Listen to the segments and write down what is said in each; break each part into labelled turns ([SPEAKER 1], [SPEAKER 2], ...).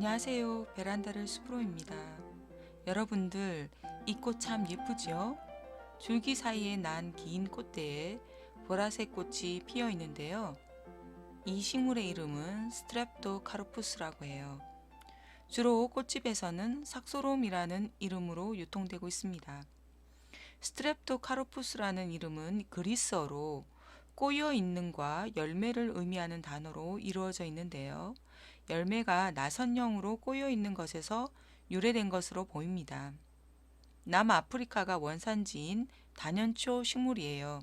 [SPEAKER 1] 안녕하세요. 베란다를 숲으로입니다. 여러분들 이 꽃 참 예쁘지요? 줄기 사이에 난 긴 꽃대에 보라색 꽃이 피어 있는데요. 이 식물의 이름은 스트랩토카르푸스라고 해요. 주로 꽃집에서는 삭소롬이라는 이름으로 유통되고 있습니다. 스트랩토카르푸스라는 이름은 그리스어로 꼬여 있는과 열매를 의미하는 단어로 이루어져 있는데요. 열매가 나선형으로 꼬여 있는 것에서 유래된 것으로 보입니다. 남아프리카가 원산지인 단연초 식물이에요.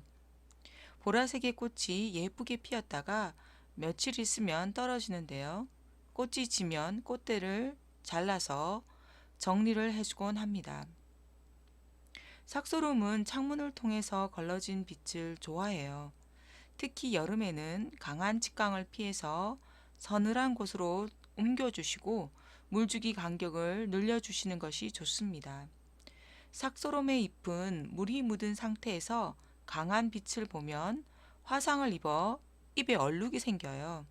[SPEAKER 1] 보라색의 꽃이 예쁘게 피었다가 며칠 있으면 떨어지는데요. 꽃이 지면 꽃대를 잘라서 정리를 해주곤 합니다. 삭소름은 창문을 통해서 걸러진 빛을 좋아해요. 특히 여름에는 강한 직광을 피해서 서늘한 곳으로 옮겨주시고 물주기 간격을 늘려주시는 것이 좋습니다. 삭소롬의 잎은 물이 묻은 상태에서 강한 빛을 보면 화상을 입어 입에 얼룩이 생겨요.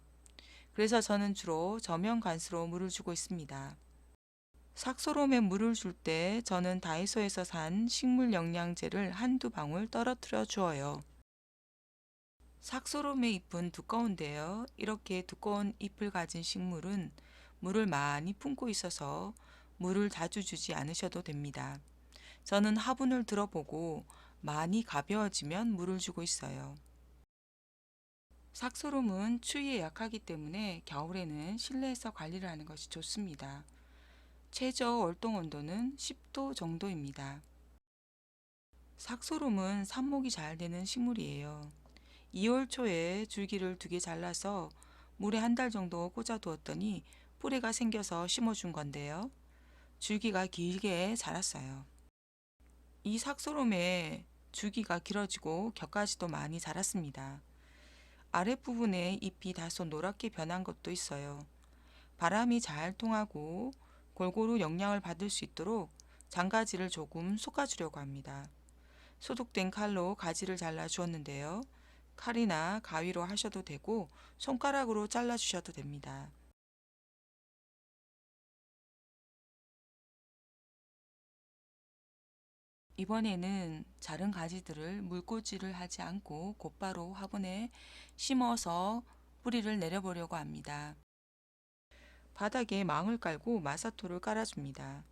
[SPEAKER 1] 그래서 저는 주로 저면 관수로 물을 주고 있습니다. 삭소롬에 물을 줄 때 저는 다이소에서 산 식물 영양제를 한두 방울 떨어뜨려 주어요. 삭소롬의 잎은 두꺼운데요. 이렇게 두꺼운 잎을 가진 식물은 물을 많이 품고 있어서 물을 자주 주지 않으셔도 됩니다. 저는 화분을 들어보고 많이 가벼워지면 물을 주고 있어요. 삭소롬은 추위에 약하기 때문에 겨울에는 실내에서 관리를 하는 것이 좋습니다. 최저 월동 온도는 10도 정도입니다. 삭소롬은 삽목이 잘 되는 식물이에요. 2월 초에 줄기를 두 개 잘라서 물에 한 달 정도 꽂아 두었더니 뿌리가 생겨서 심어준 건데요. 줄기가 길게 자랐어요. 이 삭소롬의 줄기가 길어지고 격가지도 많이 자랐습니다. 아랫부분에 잎이 다소 노랗게 변한 것도 있어요. 바람이 잘 통하고 골고루 영양을 받을 수 있도록 장가지를 조금 솎아주려고 합니다. 소독된 칼로 가지를 잘라 주었는데요. 칼이나 가위로 하셔도 되고 손가락으로 잘라 주셔도 됩니다. 이번에는 자른 가지들을 물꽂이를 하지 않고 곧바로 화분에 심어서 뿌리를 내려보려고 합니다. 바닥에 망을 깔고 마사토를 깔아줍니다.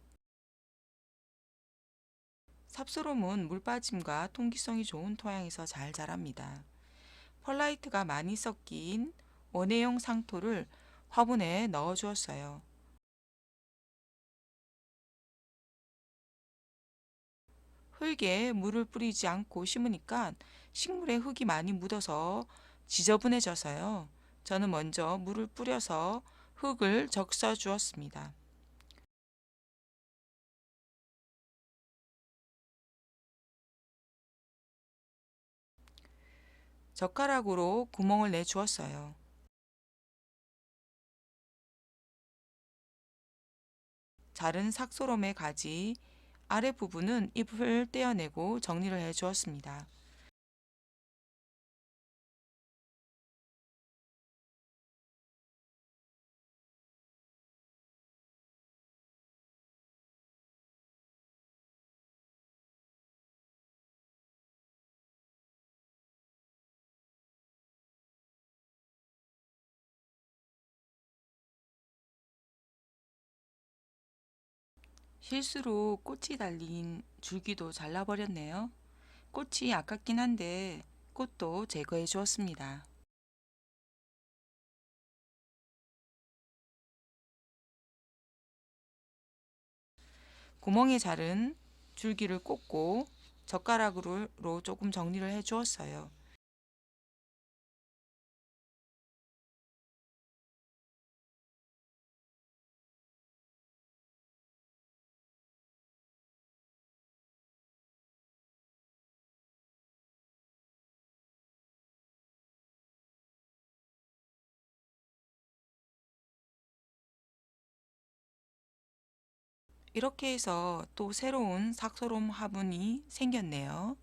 [SPEAKER 1] 삽소롬은 물 빠짐과 통기성이 좋은 토양에서 잘 자랍니다. 펄라이트가 많이 섞인 원해용 상토를 화분에 넣어 주었어요. 흙에 물을 뿌리지 않고 심으니까 식물에 흙이 많이 묻어서 지저분해져서요. 저는 먼저 물을 뿌려서 흙을 적셔 주었습니다. 젓가락으로 구멍을 내 주었어요. 자른 삭소롬의 가지 아랫부분은 잎을 떼어내고 정리를 해 주었습니다. 실수로 꽃이 달린 줄기도 잘라버렸네요. 꽃이 아깝긴 한데 꽃도 제거해 주었습니다. 구멍에 자른 줄기를 꽂고 젓가락으로 조금 정리를 해 주었어요. 이렇게 해서 또 새로운 삭소롬 화분이 생겼네요.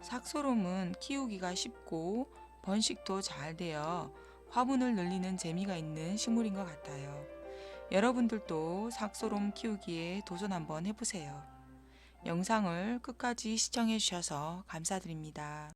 [SPEAKER 1] 삭소롬은 키우기가 쉽고 번식도 잘 되어 화분을 늘리는 재미가 있는 식물인 것 같아요. 여러분들도 삭소롬 키우기에 도전 한번 해보세요. 영상을 끝까지 시청해 주셔서 감사드립니다.